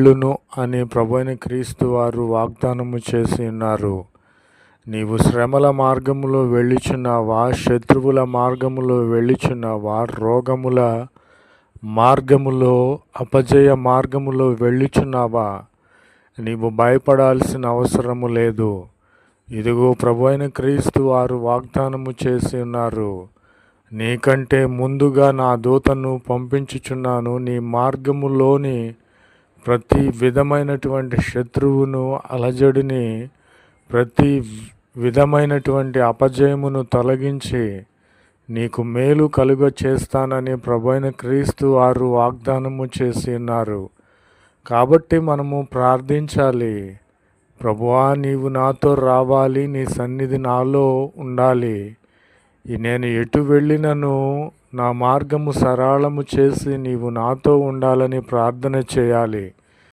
వెళ్ళును అని ప్రభైన క్రీస్తు వారు వాగ్దానము చేసి ఉన్నారు. నీవు శ్రమల మార్గములో వెళ్ళుచున్నావా శత్రువుల మార్గములో వెళ్ళుచున్నావా రోగముల మార్గములో అపజయ మార్గములో వెళ్ళుచున్నావా? నీవు భయపడాల్సిన అవసరము లేదు. ఇదిగో ప్రభు అయిన క్రీస్తు వారు వాగ్దానము చేసి ఉన్నారు. నీకంటే ముందుగా నా దూతను పంపించుచున్నాను. నీ మార్గములోని ప్రతి విధమైనటువంటి శత్రువును అలజడిని ప్రతి విధమైనటువంటి అపజయమును తొలగించి నీకు మేలు కలుగ చేస్తానని ప్రభైన క్రీస్తు వారు వాగ్దానము చేసి ఉన్నారు. కాబట్టి మనము ప్రార్థించాలి. ప్రభువా నీవు నాతో రావాలి నీ సన్నిధి నాలో ఉండాలి. నేను ఎటు వెళ్ళినను నా మార్గము సరళము చేసి నీవు నాతో ఉండాలని ప్రార్థన చేయాలి.